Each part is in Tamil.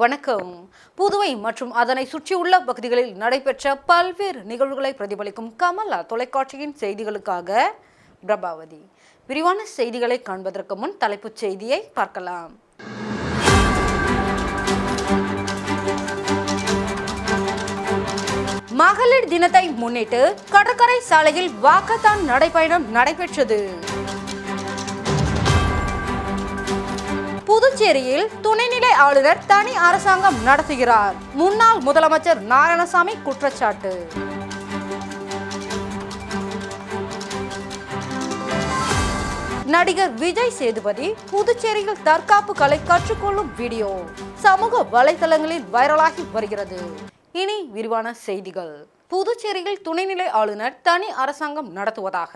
வணக்கம். புதுவை மற்றும் அதனை சுற்றியுள்ள பகுதிகளில் நடைபெற்ற பல்வேறு நிகழ்வுகளை பிரதிபலிக்கும் கமலா தொலைக்காட்சியின் செய்திகளுக்காக பிரபாவதி. விரிவான செய்திகளை காண்பதற்கு முன் தலைப்புச் செய்தியை பார்க்கலாம். மகளிர் தினத்தை முன்னிட்டு கடற்கரை சாலையில் வாக்கத்தான் நடைபயணம் நடைபெற்றது. புதுச்சேரியில் துணைநிலை ஆளுநர் தனி அரசாங்கம் நடத்துகிறார். முன்னாள் முதலமைச்சர் நாராயணசாமி குற்றச்சாட்டு. நடிகர் விஜய் சேதுபதி புதுச்சேரியில் தற்காப்பு கலை கற்றுக்கொள்ளும் வீடியோ. சமூக வலைதளங்களில் வைரலாகி வருகிறது. இனி விரிவான செய்திகள். புதுச்சேரியில் துணைநிலை ஆளுநர் தனி அரசாங்கம் நடத்துவதாக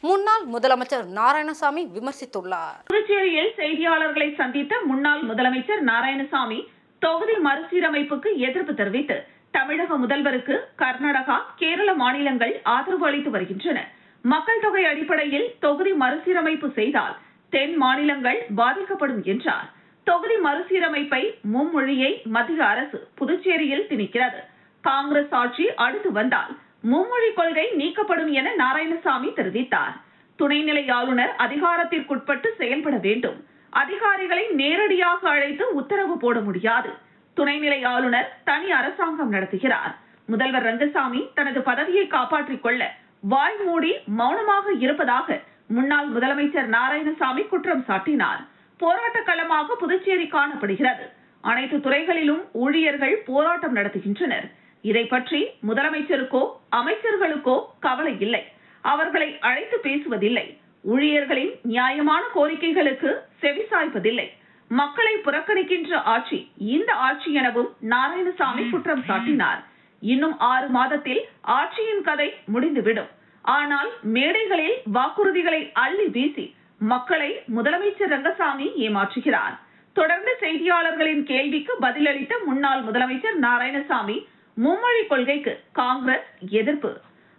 முன்னாள் முதலமைச்சர் நாராயணசாமி விமர்சித்துள்ளார். புதுச்சேரியில் செய்தியாளர்களை சந்தித்த முன்னாள் முதலமைச்சர் நாராயணசாமி தொகுதி மறுசீரமைப்புக்கு எதிர்ப்பு தெரிவித்து தமிழக முதல்வருக்கு கர்நாடகா கேரள மாநிலங்கள் ஆதரவு அளித்து வருகின்றன. மக்கள் தொகை அடிப்படையில் தொகுதி மறுசீரமைப்பு செய்தால் தென் மாநிலங்கள் பாதிக்கப்படும் என்றார். தொகுதி மறுசீரமைப்பை மும்மொழியை மத்திய அரசு புதுச்சேரியில் திணிக்கிறது. காங்கிரஸ் ஆட்சி அடுத்து வந்தால் மும்மொழி கொள்கை நீக்கப்படும் என நாராயணசாமி தெரிவித்தார். துணைநிலை ஆளுநர் அதிகாரத்திற்குட்பட்டு செயல்பட வேண்டும். அதிகாரிகளை நேரடியாக அழைத்து உத்தரவு போட முடியாது. துணைநிலை ஆளுநர் தனி அரசாங்கம் நடத்துகிறார். முதல்வர் ரங்கசாமி தனது பதவியை காப்பாற்றிக் கொள்ள வாய் மூடி மௌனமாக இருப்பதாக முன்னாள் முதலமைச்சர் நாராயணசாமி குற்றம் சாட்டினார். போராட்ட களமாக புதுச்சேரி காணப்படுகிறது. அனைத்து துறைகளிலும் ஊழியர்கள் போராட்டம் நடத்துகின்றனர். இதை பற்றி முதலமைச்சருக்கோ அமைச்சர்களுக்கோ கவலை இல்லை. அவர்களை அழைத்து பேசுவதில்லை. ஊழியர்களின் நியாயமான கோரிக்கைகளுக்கு செவிசாய்ப்பதில்லை மக்களை புறக்கணிக்கின்ற ஆட்சி இந்த ஆட்சி எனவும் நாராயணசாமி குற்றம் சாட்டினார். இன்னும் ஆறு மாதத்தில் ஆட்சியின் கதை முடிந்துவிடும். ஆனால் மேடைகளில் வாக்குறுதிகளை அள்ளி வீசி மக்களை முதலமைச்சர் ரங்கசாமி ஏமாற்றுகிறார். தொடர்ந்து செய்தியாளர்களின் கேள்விக்கு பதிலளித்த முன்னாள் முதலமைச்சர் நாராயணசாமி மும்மொழி கொள்கைக்கு காங்கிரஸ் எதிர்ப்பு.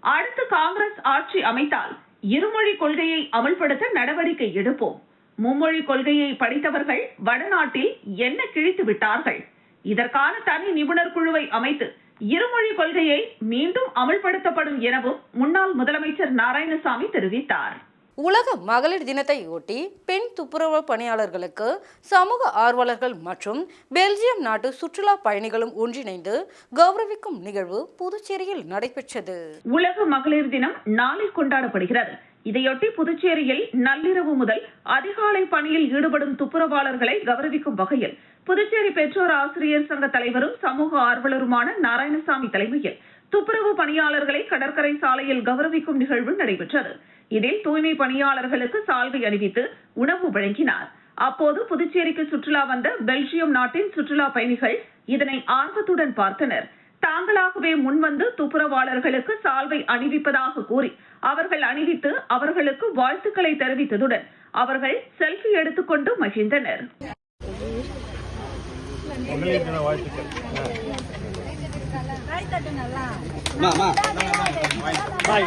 அடுத்து காங்கிரஸ் ஆட்சி அமைத்தால் இருமொழி கொள்கையை அமல்படுத்த நடவடிக்கை எடுப்போம். மும்மொழி கொள்கையை படித்தவர்கள் வடநாட்டில் என்ன கிழித்து விட்டார்கள்? இதற்கான தனி நிபுணர் குழுவை அமைத்து இருமொழி கொள்கையை மீண்டும் அமல்படுத்தப்படும் எனவும் முன்னாள் முதலமைச்சர் நாராயணசாமி தெரிவித்தார். உலக மகளிர் தினத்தையொட்டி பெண் துப்புரவு பணியாளர்களுக்கு சமூக ஆர்வலர்கள் மற்றும் பெல்ஜியம் நாட்டு சுற்றுலா பயணிகளும் ஒன்றிணைந்து கௌரவிக்கும் நிகழ்வு புதுச்சேரியில் நடைபெற்றது. உலக மகளிர் தினம் நாளை கொண்டாடப்படுகிறது. இதையொட்டி புதுச்சேரியில் நள்ளிரவு முதல் அதிகாலை பணியில் ஈடுபடும் துப்புரவாளர்களை கௌரவிக்கும் வகையில் புதுச்சேரி பெற்றோர் ஆசிரியர் சங்க தலைவரும் சமூக ஆர்வலருமான நாராயணசாமி தலைமையில் துப்புரவு பணியாளர்களை கடற்கரை சாலையில் கௌரவிக்கும் நிகழ்வு நடைபெற்றது. இதில் தூய்மை பணியாளர்களுக்கு சால்வை அணிவித்து உணவு வழங்கினார். அப்போது புதுச்சேரிக்கு சுற்றுலா வந்த பெல்ஜியம் நாட்டின் சுற்றுலா பயணிகள் இதனை ஆர்வத்துடன் பார்த்தனர். தாங்களாகவே முன்வந்து துப்புரவாளர்களுக்கு சால்வை அணிவிப்பதாக கூறி அவர்கள் அணிவித்து அவர்களுக்கு வாழ்த்துக்களை தெரிவித்ததுடன் அவர்கள் செல்ஃபி எடுத்துக்கொண்டு மகிழ்ந்தனர்.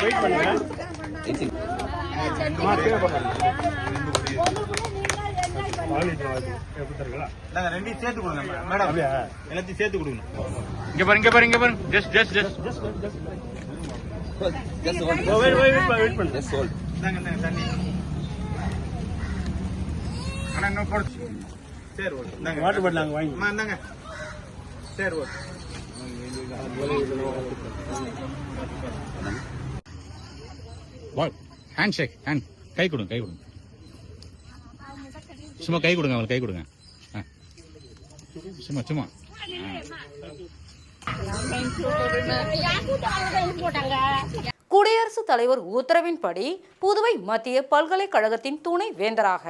வாழ்த்துக்கள் வெயிட் ரெண்டையும் சேர்த்து கொடுங்க மேடம் அப்படியா? எல்லாத்தையும் சேர்த்து கொடுங்க இங்க பாருங்க இங்க பாருங்க இங்க பாருங்க just just just wait, wait, wait பண்ணுங்க இந்தாங்க இந்தாங்க தண்ணி. அண்ணா இன்னும் போடு. சரி ஓகே இந்தாங்க. வாட்டர் பாட்டில் நாங்கள் வாங்கி. அம்மா இந்தாங்க. சரி ஓகே ஹேண்ட் ஷேக் ஹேண்ட் கை கொடுங்க கை கொடுங்க. சும்மா கை கொடுங்க அவங்களுக்கு கை கொடுங்க. ஆ. சும்மா சும்மா. குடியரசுத் தலைவர் உத்தரவின்படி புதுவை மத்திய பல்கலைக்கழகத்தின் துணை வேந்தராக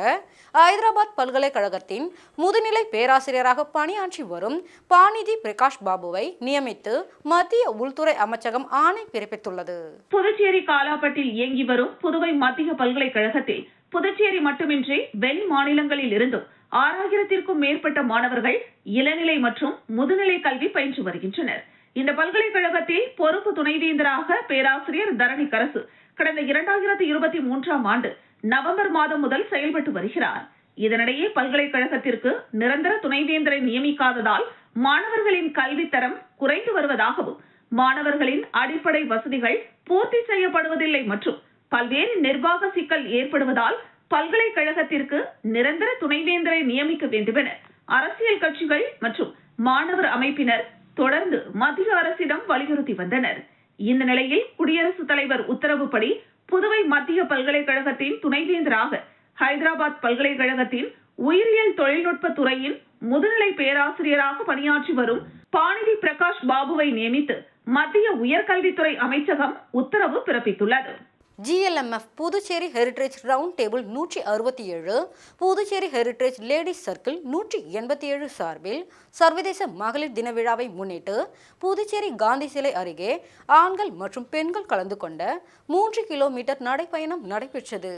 ஐதராபாத் பல்கலைக்கழகத்தின் முதுநிலை பேராசிரியராக பணியாற்றி வரும் பாணிதி பிரகாஷ் பாபுவை நியமித்து மத்திய உள்துறை அமைச்சகம் ஆணை பிறப்பித்துள்ளது. புதுச்சேரி காலாப்பட்டில் இயங்கி வரும் புதுவை மத்திய பல்கலைக்கழகத்தில் புதுச்சேரி மட்டுமின்றி வெளி மாநிலங்களில் இருந்தும் ஆறாயிரத்திற்கும் மேற்பட்ட மாணவர்கள் இளநிலை மற்றும் முதுநிலை கல்வி பயின்று வருகின்றனர். இந்த பல்கலைக்கழகத்தில் பொறுப்பு துணைவேந்தராக பேராசிரியர் தரணிக்கரசு கடந்த இரண்டாயிரத்தி இருபத்தி மூன்றாம் ஆண்டு நவம்பர் மாதம் முதல் செயல்பட்டு வருகிறார். இதனிடையே பல்கலைக்கழகத்திற்கு நிரந்தர துணைவேந்தரை நியமிக்காததால் மாணவர்களின் கல்வித்தரம் குறைந்து வருவதாகவும் மாணவர்களின் அடிப்படை வசதிகள் பூர்த்தி செய்யப்படுவதில்லை மற்றும் பல்வேறு நிர்வாக சிக்கல் ஏற்படுவதால் பல்கலைக்கழகத்திற்கு நிரந்தர துணைவேந்தரை நியமிக்க வேண்டுமென அரசியல் கட்சிகள் மற்றும் மாணவர் அமைப்பினர் தொடர்ந்து மத்திய அரசிடம் வலியுறுத்தி வந்தனர். இந்த நிலையில் குடியரசுத் தலைவர் உத்தரவுப்படி புதுவை மத்திய பல்கலைக்கழகத்தின் துணைவேந்தராக ஹைதராபாத் பல்கலைக்கழகத்தின் உயிரியல் தொழில்நுட்ப துறையின் முதுநிலை பேராசிரியராக பணியாற்றி வரும் பாணிதி பிரகாஷ் பாபுவை நியமித்து மத்திய உயர்கல்வித்துறை அமைச்சகம் உத்தரவு பிறப்பித்துள்ளது. GLMF Puducherry heritage round table நூற்றி அறுபத்தி ஏழு புதுச்சேரி ஹெரிட்டேஜ் லேடிஸ் சர்க்கிள் நூற்றி எண்பத்தி ஏழு சார்பில் சர்வதேச மகளிர் தின விழாவை முன்னிட்டு புதுச்சேரி காந்தி சிலை அருகே ஆண்கள் மற்றும் பெண்கள் கலந்து கொண்ட மூன்று கிலோமீட்டர் நடைப்பயணம் நடைபெற்றது.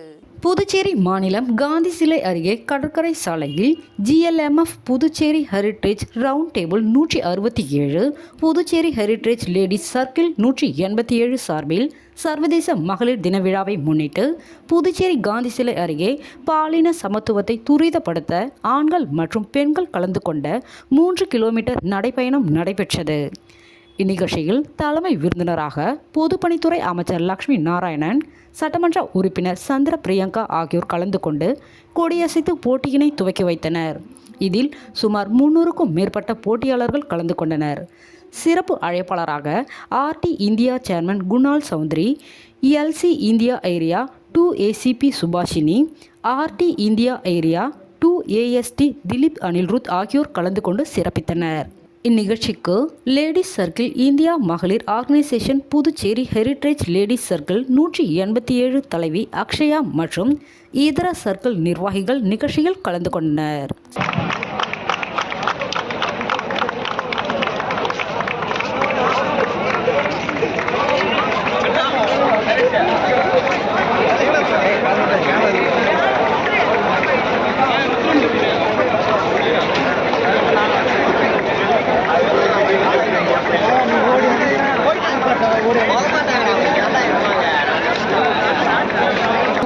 புதுச்சேரி மாநிலம் காந்தி சிலை அருகே கடற்கரை சாலையில் GLMF Puducherry heritage round table நூற்றி அறுபத்தி ஏழு புதுச்சேரி ஹெரிட்டேஜ் லேடிஸ் சர்க்கிள் நூற்றி எண்பத்தி ஏழு சார்பில் சர்வதேச மகளிர் தின விழாவை முன்னிட்டு புதுச்சேரி காந்தி சிலை அருகே பாலின சமத்துவத்தை துரிதப்படுத்த ஆண்கள் மற்றும் பெண்கள் கலந்து கொண்ட மூன்று கிலோமீட்டர் நடைப்பயணம் நடைபெற்றது. இந்நிகழ்ச்சியில் தலைமை விருந்தினராக பொதுப்பணித்துறை அமைச்சர் லக்ஷ்மி நாராயணன் சட்டமன்ற உறுப்பினர் சந்திர பிரியங்கா ஆகியோர் கலந்து கொண்டு கொடியசைத்து போட்டியினை துவக்கி வைத்தனர். இதில் சுமார் முன்னூறுக்கும் மேற்பட்ட போட்டியாளர்கள் கலந்து கொண்டனர். சிறப்பு அழைப்பாளராக RT India chairman Kunal Chaudhary LC India area two ACP Subhashini RT India area two AST Dilip Anirudh ஆகியோர் கலந்து கொண்டு சிறப்பித்தனர். இந்நிகழ்ச்சிக்கு லேடிஸ் சர்க்கிள் இந்தியா மகளிர் organisation Puducherry heritage ladies circle நூற்றி எண்பத்தி ஏழு தலைவி அக்ஷயா மற்றும் இதர சர்க்கிள் நிர்வாகிகள் நிகழ்ச்சியில் கலந்து கொண்டனர்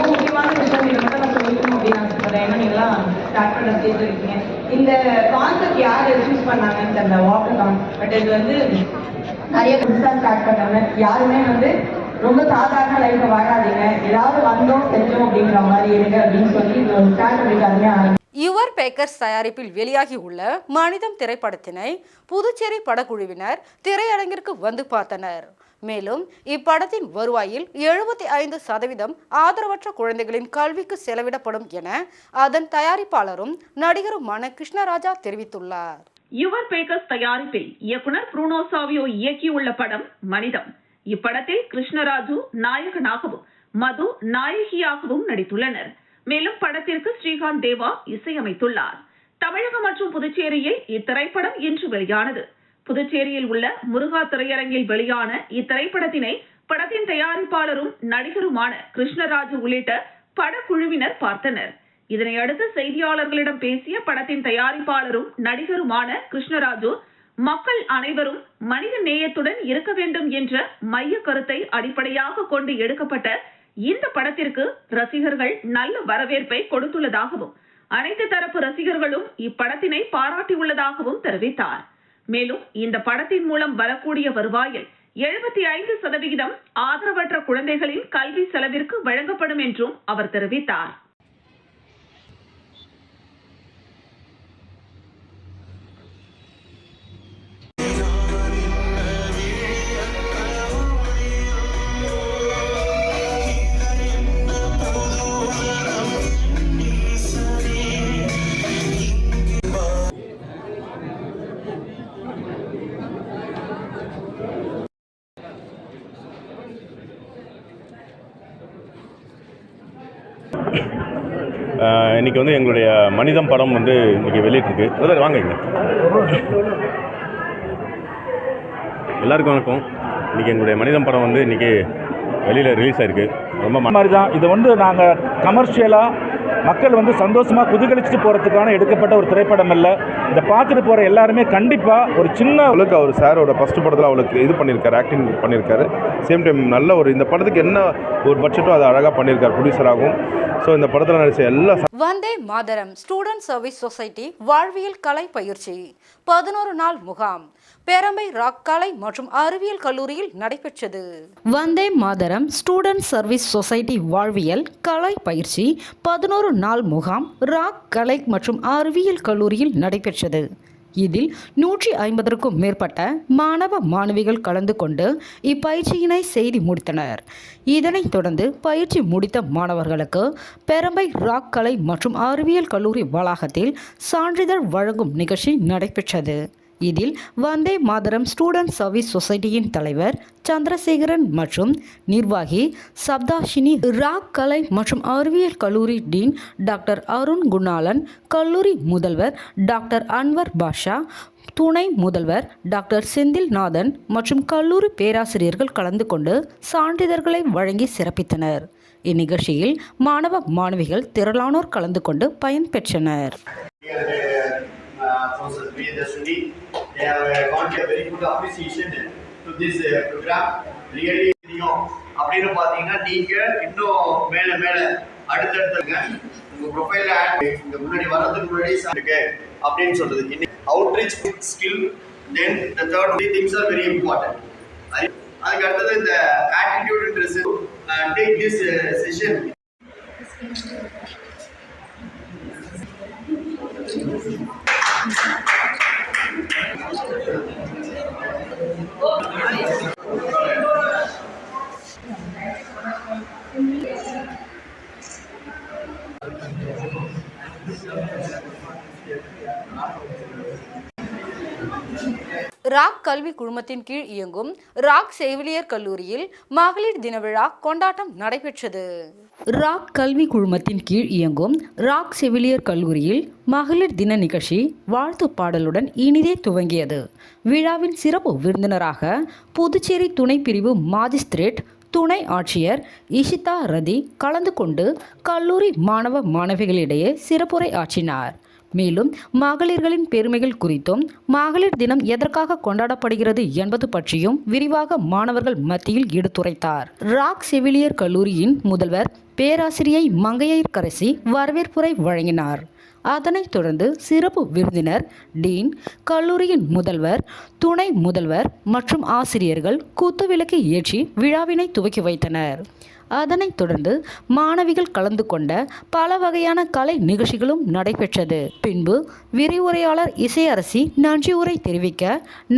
முக்கியமான விஷயம் இதை மட்டும் நான் சொல்லிக்கணும் அப்படின்னு ஆசைப்படுறேன் ஏன்னா நீங்களாம் ஸ்டார்ட் பண்ண ஸ்டேஜ் இருக்கீங்க இந்த கான்செப்ட் யார் சூஸ் பண்ணாங்கன்னு தெரியல வாக்கத்தான் பட் இது வந்து நிறைய புதுசாக யாருமே வந்து ரொம்ப சாதாரண லைஃப்பை வாழாதீங்க. ஏதாவது வந்தோம் செஞ்சோம் அப்படிங்கிற மாதிரி இருங்க அப்படின்னு சொல்லி இது ஒரு ஸ்டார்ட் பண்ணிக்காருமே ஆரம்பிச்சு யுவர் பேக்கர்ஸ் தயாரிப்பில் வெளியாகி உள்ள மனிதம் திரைப்படத்தினை புதுச்சேரி படக்குழுவினர் திரையரங்கிற்கு வந்து பார்த்தனர். மேலும் இப்படத்தின் வருவாயில் எழுபத்தி ஐந்து சதவீதம் ஆதரவற்ற குழந்தைகளின் கல்விக்கு செலவிடப்படும் என அதன் தயாரிப்பாளரும் நடிகருமான கிருஷ்ணராஜா தெரிவித்துள்ளார். யுவர் பேக்கர்ஸ் தயாரிப்பில் இயக்குனர் ப்ரூனோ சாவியோ இயக்கியுள்ள படம் மனிதம். இப்படத்தில் கிருஷ்ணராஜு நாயகனாகவும் மது நாயகியாகவும் நடித்துள்ளனர். மேலும் படத்திற்கு ஸ்ரீகாந்த் தேவா இசையமைத்துள்ளார். தமிழகம் மற்றும் புதுச்சேரியில் இத்திரைப்படம் இன்று வெளியானது. புதுச்சேரியில் உள்ள முருகா திரையரங்கில் வெளியான இத்திரைப்படத்தினை படத்தின் தயாரிப்பாளரும் நடிகருமான கிருஷ்ணராஜு உள்ளிட்ட படக்குழுவினர் பார்த்தனர். இதனை அடுத்து செய்தியாளர்களிடம் பேசிய படத்தின் தயாரிப்பாளரும் நடிகருமான கிருஷ்ணராஜு மக்கள் அனைவரும் மனித நேயத்துடன் இருக்க வேண்டும் என்ற மைய கருத்தை அடிப்படையாக கொண்டு எடுக்கப்பட்ட இந்த படத்திற்கு ரசிகர்கள் நல்ல வரவேற்பை கொடுத்துள்ளதாகவும் அனைத்து தரப்பு ரசிகர்களும் இப்படத்தினை பாராட்டியுள்ளதாகவும் தெரிவித்தார். மேலும் இந்த படத்தின் மூலம் வரக்கூடிய வருவாயில் எழுபத்தி ஐந்து சதவிகிதம் ஆதரவற்ற குழந்தைகளின் கல்வி செலவிற்கு வழங்கப்படும் என்றும் அவர் தெரிவித்தார். இன்னைக்கு வந்து எங்களுடைய மனிதம் படம் வந்து இன்னைக்கு வெளியிட்டிருக்கு. அதில் வாங்க எல்லாருக்கும் வணக்கம். இன்னைக்கு எங்களுடைய மனிதம் படம் வந்து இன்னைக்கு வெளியில் ரிலீஸ் ஆயிருக்கு. ரொம்ப மாதிரி தான். இது வந்து நாங்கள் கமர்ஷியலாக மக்கள் வந்து சந்தோஷமாக குதூகலிச்சுட்டு போகிறதுக்கான எடுக்கப்பட்ட ஒரு திரைப்படம் இல்லை. இதை பார்த்துட்டு போகிற எல்லாருமே கண்டிப்பாக ஒரு சின்ன அவளுக்கு அவர் சாரோட ஃபர்ஸ்ட் படத்தில் அவளுக்கு இது பண்ணியிருக்காரு ஆக்டிங் பண்ணியிருக்காரு சேம் டைம் நல்ல ஒரு இந்த படத்துக்கு என்ன ஒரு பட்ஜெட்டோ அதை அழகாக பண்ணியிருக்காரு ப்ரொடியூசராகவும் ஸோ இந்த படத்தில் நடித்த எல்லா Vande Mataram student service society வாழ்வியல் கலை பயிற்சி பதினோரு நாள் முகாம். பேரம்பை ராக் கலை மற்றும் அறிவியல் கல்லூரியில் நடைபெற்றது. Vande Mataram student service society வாழ்வியல் கலை பயிற்சி பதினோரு நாள் முகாம் ராக் கலை மற்றும் அறிவியல் கல்லூரியில் நடைபெற்றது. இதில் நூற்றி ஐம்பதற்கும் மேற்பட்ட மாணவ மாணவிகள் கலந்து கொண்டு இப்பயிற்சியினை செய்து முடித்தனர். இதனைத் தொடர்ந்து பயிற்சி முடித்த மாணவர்களுக்கு பெரம்பை ராக் கலை மற்றும் அறிவியல் கல்லூரி வளாகத்தில் சான்றிதழ் வழங்கும் நிகழ்ச்சி நடைபெற்றது. இதில் வந்தே மாதரம் ஸ்டூடெண்ட் சர்வீஸ் சொசைட்டியின் தலைவர் சந்திரசேகரன் மற்றும் நிர்வாகி சப்தாஷினி ராக் கலை மற்றும் அறிவியல் கல்லூரி டீன் டாக்டர் அருண் குணாலன் கல்லூரி முதல்வர் டாக்டர் அன்வர் பாஷா துணை முதல்வர் டாக்டர் செந்தில்நாதன் மற்றும் கல்லூரி பேராசிரியர்கள் கலந்து கொண்டு சான்றிதழ்களை வழங்கி சிறப்பித்தனர் இந்நிகழ்ச்சியில் மாணவ மாணவிகள் திரளானோர் கலந்து கொண்டு பயன்பெற்றனர். They have uh, got a very good appreciation. To this uh, program. Really தெரியும் அப்படின்னு பார்த்தீங்கன்னா நீங்க இன்னும் மேல மேல அடுத்தடுத்துங்க உங்க ப்ரொஃபைல இந்த முன்னாடி வர்றதுக்கு முன்னாடி இருக்கு அப்படின்னு சொல்றது. Outreach skill then the third three things are very important அதுக்கு அடுத்தது இந்த ஆட்டிடியூட்ன்றது டேக் திஸ் செஷன் ராக் கல்வி குழுமத்தின் கீழ் இயங்கும் ராக் செவிலியர் கல்லூரியில் மகளிர் தின விழா கொண்டாட்டம் நடைபெற்றது. ராக் கல்வி குழுமத்தின் கீழ் இயங்கும் ராக் செவிலியர் கல்லூரியில் மகளிர் தின நிகழ்ச்சி வாழ்த்து பாடலுடன் இனிதே துவங்கியது. விழாவின் சிறப்பு விருந்தினராக புதுச்சேரி துணை பிரிவு மாஜிஸ்திரேட் துணை ஆட்சியர் இஷிதா ரதி கலந்து கொண்டு கல்லூரி மாணவ மாணவிகளிடையே சிறப்புரை ஆற்றினார். மேலும் மகளிர்களின் பெருமைகள் குறித்தும் மகளிர் தினம் எதற்காக கொண்டாடப்படுகிறது என்பது பற்றியும் விரிவாக மாணவர்கள் மத்தியில் எடுத்துரைத்தார். ராக் செவிலியர் கல்லூரியின் முதல்வர் பேராசிரியை மங்கையர்கரசி வரவேற்புரை வழங்கினார். அதனைத் தொடர்ந்து சிறப்பு விருந்தினர் டீன் கல்லூரியின் முதல்வர் துணை முதல்வர் மற்றும் ஆசிரியர்கள் குத்துவிளக்கு ஏற்றி விழாவினை துவக்கி வைத்தனர். அதனைத் தொடர்ந்து மாணவிகள் கலந்து கொண்ட பல வகையான கலை நிகழ்ச்சிகளும் நடைபெற்றது பின்பு விரிவுரையாளர் இசையரசி நன்றியுரை தெரிவிக்க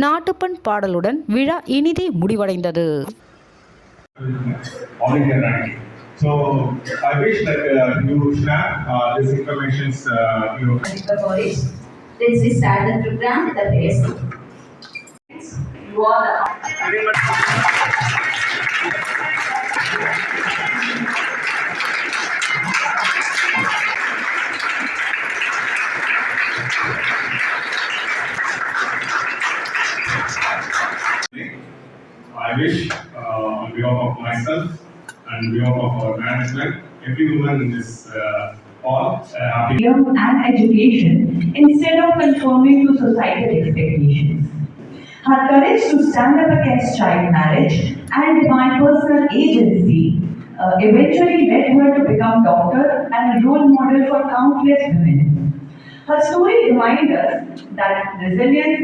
நாட்டுப்பண் பாடலுடன் விழா இனிதே முடிவடைந்தது. So I wish that uh, you share uh, this information, uh, you know. This is standard program, the best. You are the I wish uh, on behalf of myself and on behalf of our management, every woman in this uh, hall, uh, happy. and education instead of conforming to societal expectations. Her courage to stand up against child marriage and my personal agency uh, eventually led her to become doctor and a role model for countless women. Her story reminds us that resilience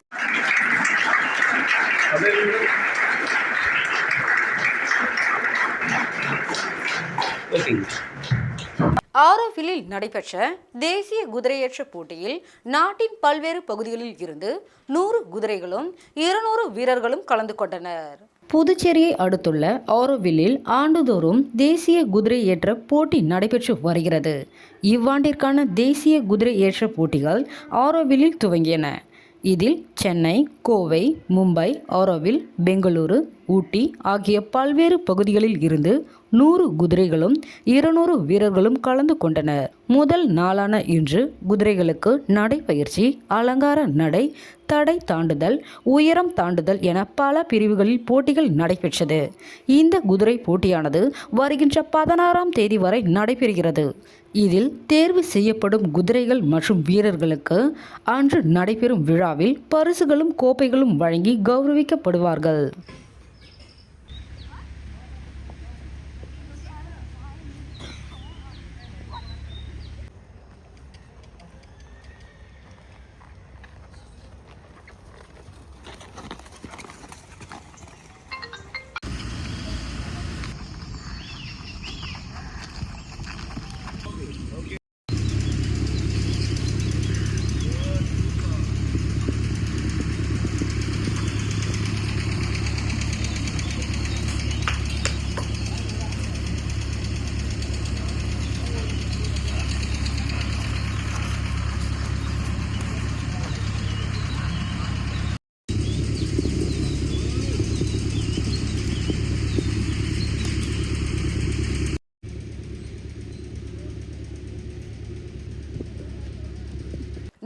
ஆரோவிலில் நடைபெற்ற தேசிய குதிரையேற்ற போட்டியில் நாட்டின் பல்வேறு பகுதிகளில் இருந்து நூறு குதிரைகளும் இருநூறு வீரர்களும் கலந்து கொண்டனர் புதுச்சேரியை அடுத்துள்ள ஆரோவில்லில் ஆண்டுதோறும் தேசிய குதிரை ஏற்ற போட்டி நடைபெற்று வருகிறது. இவ்வாண்டிற்கான தேசிய குதிரை ஏற்ற போட்டிகள் ஆரோவில்லில் துவங்கியன. இதில் சென்னை கோவை மும்பை ஆரோவில் பெங்களூரு ஊட்டி ஆகிய பல்வேறு பகுதிகளில் இருந்து நூறு குதிரைகளும் இருநூறு வீரர்களும் கலந்து கொண்டனர். முதல் நாளான இன்று குதிரைகளுக்கு நடைப்பயிற்சி அலங்கார நடை தடை தாண்டுதல் உயரம் தாண்டுதல் என பல பிரிவுகளில் போட்டிகள் நடைபெற்றது. இந்த குதிரை போட்டியானது வருகின்ற பதினாறாம் தேதி வரை நடைபெறுகிறது. இதில் தேர்வு செய்யப்படும் குதிரைகள் மற்றும் வீரர்களுக்கு அன்று நடைபெறும் விழாவில் பரிசுகளும் கோப்பைகளும் வழங்கி கௌரவிக்கப்படுவார்கள்.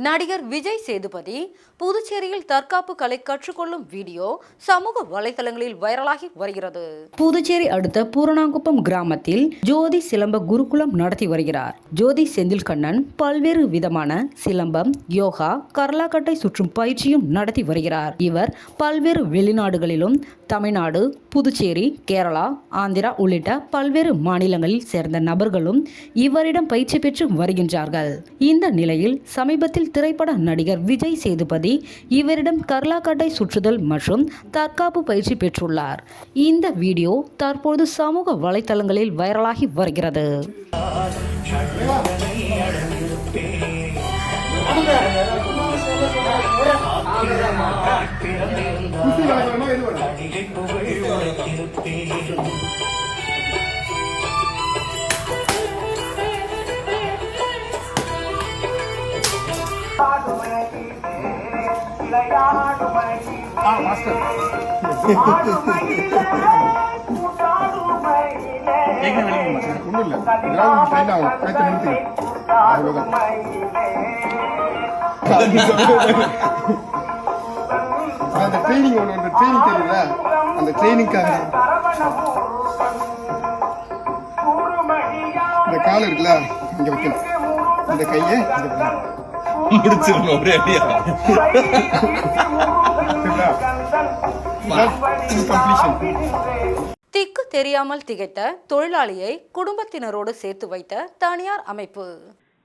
நடிகர் விஜய் சேதுபதி புதுச்சேரியில் தற்காப்பு கலை கற்றுக்கொள்ளும் வீடியோ சமூக வலைதளங்களில் வைரலாகி வருகிறது. புதுச்சேரி அடுத்த பூரணாங்குப்பம் கிராமத்தில் ஜோதி சிலம்ப குருகுலம் நடத்தி வருகிறார். ஜோதி செந்தில்கண்ணன் பல்வேறு விதமான சிலம்பம் யோகா கர்லாக்கட்டை சுற்றும் பயிற்சியும் நடத்தி வருகிறார். இவர் பல்வேறு வெளிநாடுகளிலும் தமிழ்நாடு புதுச்சேரி கேரளா ஆந்திரா உள்ளிட்ட பல்வேறு மாநிலங்களில் சேர்ந்த நபர்களும் இவரிடம் பயிற்சி பெற்று வருகின்றார்கள். இந்த நிலையில் சமீபத்தில் திரைப்பட நடிகர் விஜய் சேதுபதி இவரிடம் கர்லாக்கட்டை சுற்றுதல் மற்றும் தற்காப்பு பயிற்சி பெற்றுள்ளார். இந்த வீடியோ தற்போது சமூக வலைத்தளங்களில் வைரலாகி வருகிறது. ஒன்றும் அந்த ட்ரைனிங் ஒன்று அந்த ட்ரைனிங் தெரியல. அந்த ட்ரைனிங்காக இந்த கால் இருக்குல்ல இங்க வைக்கணும். இந்த கையை இங்க. முடிச்சிடணும் ஒரே அடியா. திக்கு தெரியாமல் திகைத்த தொழிலாளியை குடும்பத்தினரோடு சேர்த்து வைத்த தனியார் அமைப்பு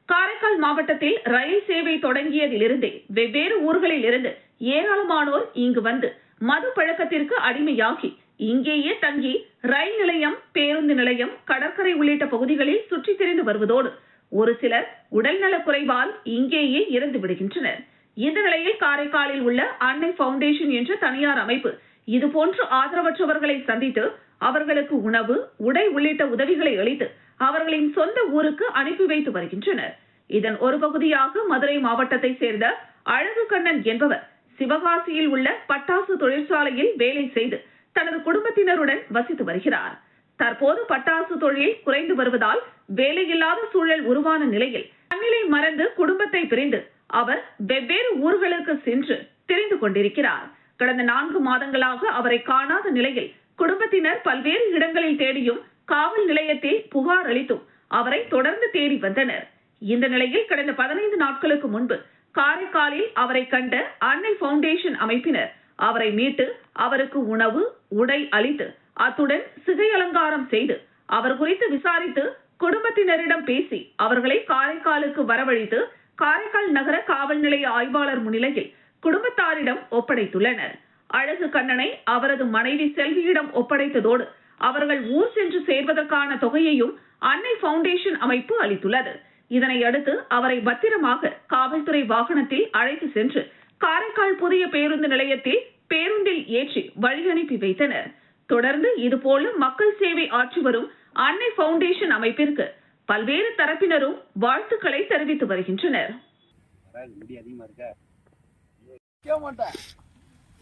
காரைக்கால் மாவட்டத்தில் ரயில் சேவை தொடங்கியதிலிருந்தே வெவ்வேறு ஊர்களில் இருந்து ஏராளமானோர் இங்கு வந்து மது பழக்கத்திற்கு அடிமையாகி இங்கேயே தங்கி ரயில் நிலையம் பேருந்து நிலையம் கடற்கரை உள்ளிட்ட பகுதிகளில் சுற்றித் திரிந்து வருவதோடு ஒரு சிலர் உடல்நலக் குறைவால் இங்கேயே இறந்து விடுகின்றனர். இந்த நிலையில் காரைக்காலில் உள்ள அன்னை பவுண்டேஷன் என்ற தனியார் அமைப்பு இதுபோன்று ஆதரவற்றவர்களை சந்தித்து அவர்களுக்கு உணவு உடை உள்ளிட்ட உதவிகளை அளித்து அவர்களின் சொந்த ஊருக்கு அனுப்பி வைத்து வருகின்றனர். இதன் ஒரு பகுதியாக மதுரை மாவட்டத்தை சேர்ந்த அழகு கண்ணன் என்பவர் சிவகாசியில் உள்ள பட்டாசு தொழிற்சாலையில் வேலை செய்து தனது குடும்பத்தினருடன் வசித்து வருகிறார். தற்போது பட்டாசு தொழில் குறைந்து வருவதால் வேலையில்லாத சூழல் உருவான நிலையில் தன்னிலை மறந்து குடும்பத்தை பிரிந்து அவர் வெவ்வேறு ஊர்களுக்கு சென்று தெரிந்து கொண்டிருக்கிறார். கடந்த நான்கு மாதங்களாக அவரை காணாத நிலையில் குடும்பத்தினர் பல்வேறு இடங்களில் தேடியும் காவல் நிலையத்தில் புகார் அளித்தும் அவரை தொடர்ந்து தேடி வந்தனர். இந்த நிலையில் கடந்த பதினைந்து நாட்களுக்கு முன்பு காரைக்காலில் அவரை கண்ட அன்னை பவுண்டேஷன் அமைப்பினர் அவரை மீட்டு அவருக்கு உணவு உடை அளித்து அத்துடன் சிகை அலங்காரம் செய்து அவர் குறித்து விசாரித்து குடும்பத்தினரிடம் பேசி அவர்களை காரைக்காலுக்கு வரவழைத்து காரைக்கால் நகர காவல் நிலைய ஆய்வாளர் முன்னிலையில் குடும்பத்தாரிடம் ஒப்படைத்துள்ளனர். அழகு கண்ணனை அவரது மனைவி செல்வியிடம் ஒப்படைத்ததோடு அவர்கள் ஊர் சென்று சேர்வதற்கான தொகையையும் அன்னை பவுண்டேஷன் அமைப்பு அளித்துள்ளது. இதனை அடுத்து அவரை பத்திரமாக காவல்துறை வாகனத்தில் அழைத்து சென்று காரைக்கால் புதிய பேருந்து நிலையத்தில் பேருந்தில் ஏற்றி வழி அனுப்பி வைத்தனர். தொடர்ந்து இதுபோல மக்கள் சேவை ஆற்றி வரும் அன்னை ஃபவுண்டேஷன் அமைப்பிற்கு பல்வேறு தரப்பினரும் வாழ்த்துக்களை தெரிவித்து வருகின்றனர்.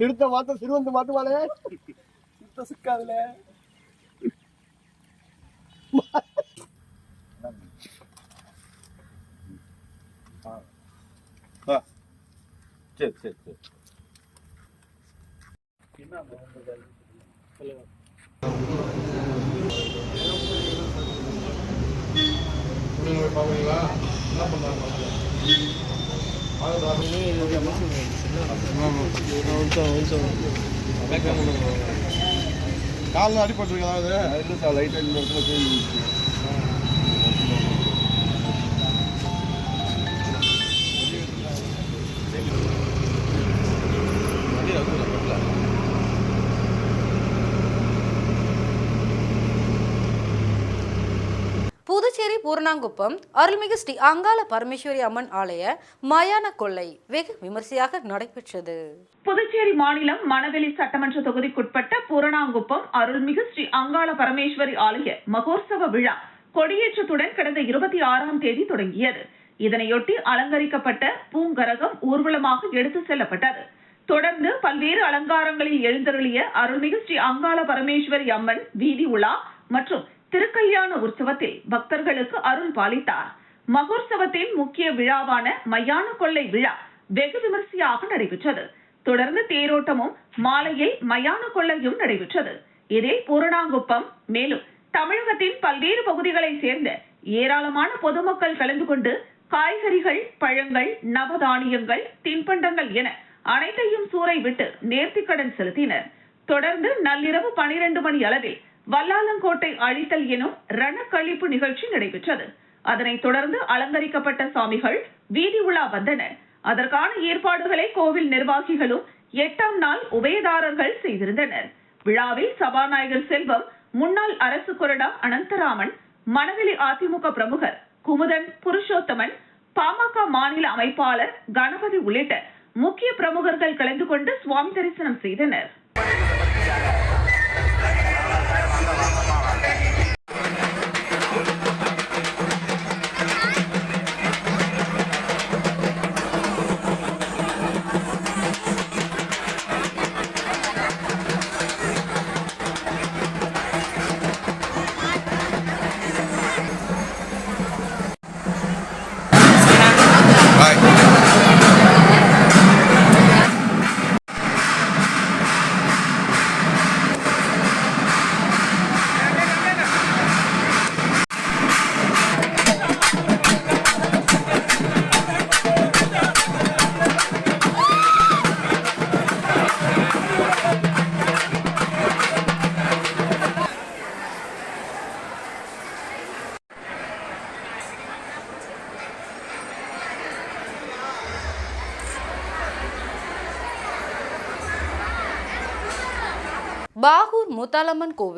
சிறுத்த சிறுவந்து சிக்காதுல சரி சரி சரி. பாப்பீங்களா என்ன பண்றாங்க காலில் அடிபட்டுருக்கு இல்லை சார் லைட்டாக இடத்துல போய் அருள்மிகு ஸ்ரீ அங்காள பரமேஸ்வரி அம்மன் ஆலய மயான கொள்ளை வெகு விமர்சையாக நடைபெற்றது. புதுச்சேரி மாநிலம் மணவெளி சட்டமன்ற தொகுதிக்குட்பட்ட பூரணாங்குப்பம் அருள்மிகு ஸ்ரீ அங்காள பரமேஸ்வரி ஆலய மகோற்சவ விழா கொடியேற்றத்துடன் கடந்த இருபத்தி ஆறாம் தேதி தொடங்கியது. இதனையொட்டி அலங்கரிக்கப்பட்ட பூங்கரகம் ஊர்வலமாக எடுத்து செல்லப்பட்டது. தொடர்ந்து பல்வேறு அலங்காரங்களில் எழுந்தருளிய அருள்மிகு ஸ்ரீ அங்காள பரமேஸ்வரி அம்மன் வீதி உலா மற்றும் திருக்கல்யாண உற்சவத்தில் பக்தர்களுக்கு அருள் பாலித்தார். மகோற்சவத்தின் முக்கிய விழாவான மையான கொள்ளை விழா வெகு விமர்சையாக நடைபெற்றது. தொடர்ந்து தேரோட்டமும் மாலையில் மயான கொள்ளையும் நடைபெற்றது. இதில் பூரணாங்குப்பம் மேலும் தமிழகத்தின் பல்வேறு பகுதிகளைச் சேர்ந்த ஏராளமான பொதுமக்கள் கலந்து கொண்டு காய்கறிகள் பழங்கள் நவதானியங்கள் தின்பண்டங்கள் என அனைத்தையும் சூறை விட்டு நேர்த்திக்கடன் செலுத்தினர். தொடர்ந்து நள்ளிரவு பனிரெண்டு மணி அளவில் வல்லாலங்கோட்டை அழித்தல் எனும் ரணக்கழிப்பு நிகழ்ச்சி நடைபெற்றது. அதனைத் தொடர்ந்து அலங்கரிக்கப்பட்ட சாமிகள் வீதி உலா வந்தனர் அதற்கான ஏற்பாடுகளை கோவில் நிர்வாகிகளும் எட்டாம் நாள் உபயதாரர்கள் செய்திருந்தனர். விழாவில் சபாநாயகர் செல்வம் முன்னாள் அரசு கொறடா அனந்தராமன் மணவெளி அதிமுக பிரமுகர் குமுதன் புருஷோத்தமன் பாமக மாநில அமைப்பாளர் கணபதி உள்ளிட்ட முக்கிய பிரமுகர்கள் கலந்து கொண்டு சுவாமி தரிசனம் செய்தனர்.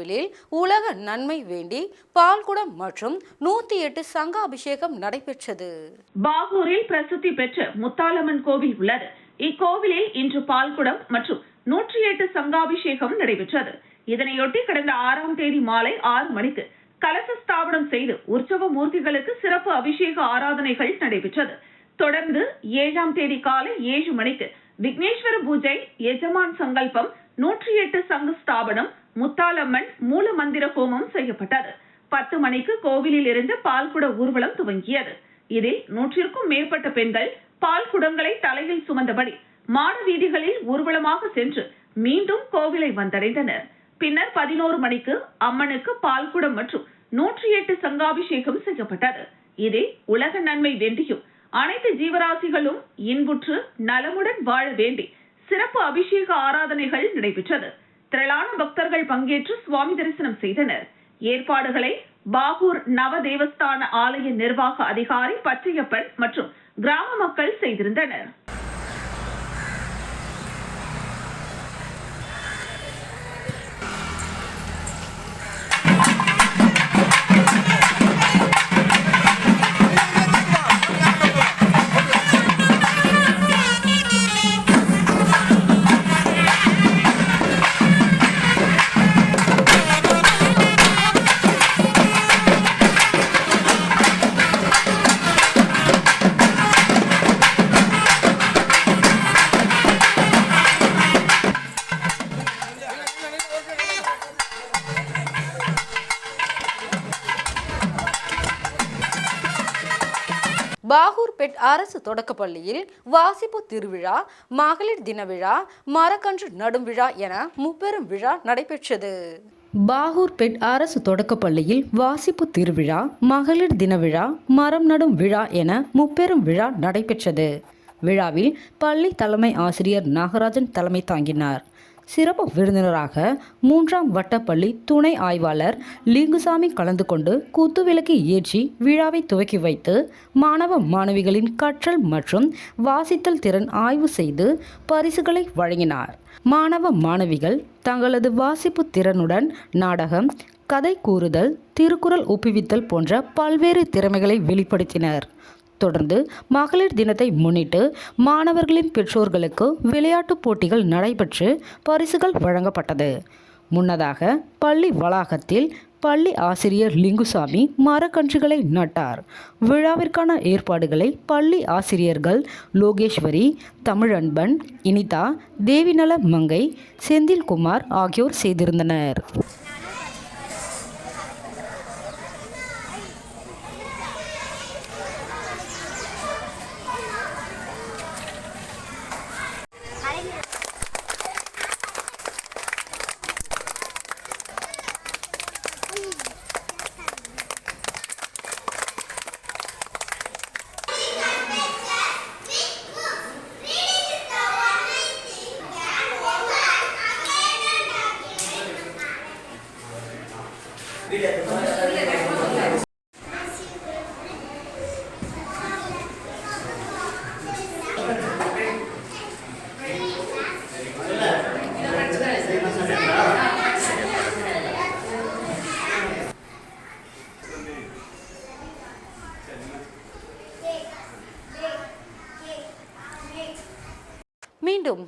முத்தாலம்மன் கோவிலில் உலக நன்மை வேண்டி பால்குடம் மற்றும் நூத்தி எட்டு சங்க அபிஷேகம் நடைபெற்றது. பாகூரில் பிரசித்தி பெற்ற முத்தாலம்மன் கோவில் உள்ளது. இக்கோவிலில் இன்று பால்குடம் மற்றும் நூற்றி எட்டு சங்காபிஷேகம் நடைபெற்றது. இதனையொட்டி கடந்த ஆறாம் தேதி மாலை ஆறு மணிக்கு கலச ஸ்தாபனம் செய்து உற்சவ மூர்த்திகளுக்கு சிறப்பு அபிஷேக ஆராதனைகள் நடைபெற்றது. தொடர்ந்து ஏழாம் தேதி காலை ஏழு மணிக்கு விக்னேஸ்வர பூஜை எஜமான் சங்கல்பம் நூற்றி எட்டு சங்கு ஸ்தாபனம் முத்தாலம்மன் மூல மந்திர ஹோமம் செய்யப்பட்டது. பத்து மணிக்கு கோவிலில் இருந்து பால்குட ஊர்வலம் துவங்கியது. இதில் நூற்றிற்கும் மேற்பட்ட பெண்கள் பால் குடங்களை தலையில் சுமந்தபடி மாட வீதிகளில் ஊர்வலமாக சென்று மீண்டும் கோவிலை வந்தடைந்தனர். பின்னர் பதினோரு மணிக்கு அம்மனுக்கு பால்குடம் மற்றும் நூற்றி எட்டு சங்காபிஷேகம் செய்யப்பட்டது. இதில் உலக நன்மை வேண்டியும் அனைத்து ஜீவராசிகளும் இன்புற்று நலமுடன் வாழ வேண்டி சிறப்பு அபிஷேக ஆராதனைகள் நடைபெற்றது. திரளான பக்தர்கள் பங்கேற்று சுவாமி தரிசனம் செய்தனர். ஏற்பாடுகளை பாகூர் நவ தேவஸ்தான ஆலய நிர்வாக அதிகாரி பச்சையப்பன் மற்றும் கிராம மக்கள் செய்திருந்தனர். தொடக்கப்பள்ளியில் வாசிப்பு திருவிழா மகளிர் தின விழா மரக்கன்று நடும் விழா என முப்பெரும் விழா நடைபெற்றது. பாகூர் பெட் அரசு தொடக்கப்பள்ளியில் வாசிப்பு திருவிழா மகளிர் தின விழா மரம் நடும் விழா என முப்பெரும் விழா நடைபெற்றது. விழாவில் பள்ளி தலைமை ஆசிரியர் நாகராஜன் தலைமை தாங்கினார். சிறப்பு விருந்தினராக மூன்றாம் வட்டப்பள்ளி துணை ஆய்வாளர் லிங்குசாமி கலந்து கொண்டு குத்துவிளக்கு ஏற்றி விழாவை துவக்கி வைத்து மாணவ மாணவிகளின் கற்றல் மற்றும் வாசித்தல் திறன் ஆய்வு செய்து பரிசுகளை வழங்கினார். மாணவ மாணவிகள் தங்களது வாசிப்பு திறனுடன் நாடகம் கதை கூறுதல் திருக்குறள் ஒப்புவித்தல் போன்ற பல்வேறு திறமைகளை வெளிப்படுத்தினர். தொடர்ந்து மகளிர் தினத்தை முன்னிட்டு மாணவர்களின் பெற்றோர்களுக்கு விளையாட்டுப் போட்டிகள் நடைபெற்று பரிசுகள் வழங்கப்பட்டது. முன்னதாக பள்ளி வளாகத்தில் பள்ளி ஆசிரியர் லிங்குசாமி மரக்கன்றுகளை நட்டார். விழாவிற்கான ஏற்பாடுகளை பள்ளி ஆசிரியர்கள் லோகேஸ்வரி தமிழன்பன் இனிதா தேவிநல மங்கை செந்தில்குமார் ஆகியோர் செய்திருந்தனர்.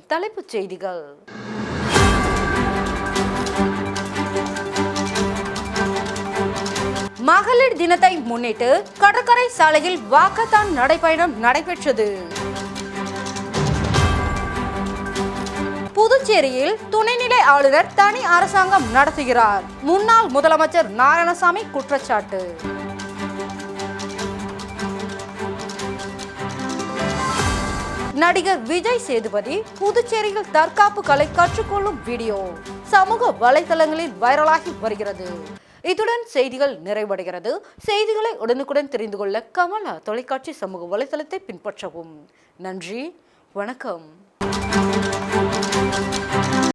தலைப்புச் செய்திகள். மகளிர் தினத்தை முன்னிட்டு கடற்கரை சாலையில் வாக்கத்தான் நடைபயணம் நடைபெற்றது. புதுச்சேரியில் துணைநிலை ஆளுநர் தனி அரசாங்கம் நடத்துகிறார். முன்னாள் முதலமைச்சர் நாராயணசாமி குற்றச்சாட்டு. நடிகர் விஜய் சேதுபதி புதுச்சேரியில் தற்காப்பு கலை கற்றுக்கொள்ளும் வீடியோ சமூக வலைதளங்களில் வைரலாகி வருகிறது. இத்துடன் செய்திகள் நிறைவடைகிறது. செய்திகளை உடனுக்குடன் தெரிந்து கொள்ள கமலா தொலைக்காட்சி சமூக வலைதளத்தை பின்பற்றவும். நன்றி. வணக்கம்.